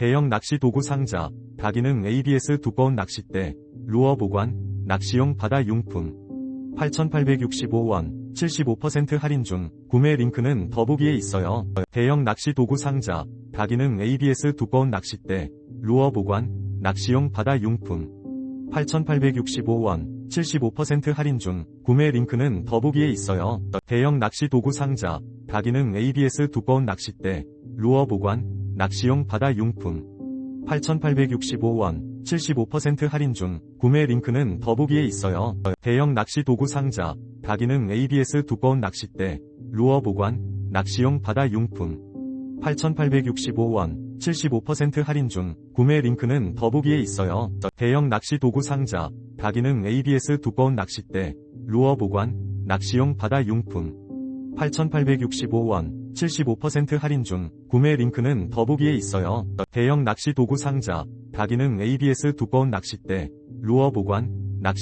대형 낚시 도구 상자, 다기능 ABS 두꺼운 낚싯대, 루어 보관, 낚시용 바다 용품. 8,865원, 75% 할인 중, 구매 링크는 더보기에 있어요. 대형 낚시 도구 상자, 다기능 ABS 두꺼운 낚싯대, 루어 보관, 낚시용 바다 용품. 8,865원, 75% 할인 중, 구매 링크는 더보기에 있어요. 대형 낚시 도구 상자, 다기능 ABS 두꺼운 낚싯대, 루어 보관, 낚시용 바다 용품. 8,865원, 75% 할인 중, 구매 링크는 더보기에 있어요. 대형 낚시 도구 상자, 다기능 ABS 두꺼운 낚싯대, 루어 보관, 낚시용 바다 용품. 8,865원, 75% 할인 중, 구매 링크는 더보기에 있어요. 대형 낚시 도구 상자, 다기능 ABS 두꺼운 낚싯대, 루어 보관, 낚시용 바다 용품. 8,865원, 75% 할인 중, 구매 링크는 더보기에 있어요. 대형 낚시 도구 상자, 다기능 ABS 두꺼운 낚싯대, 루어 보관, 낚시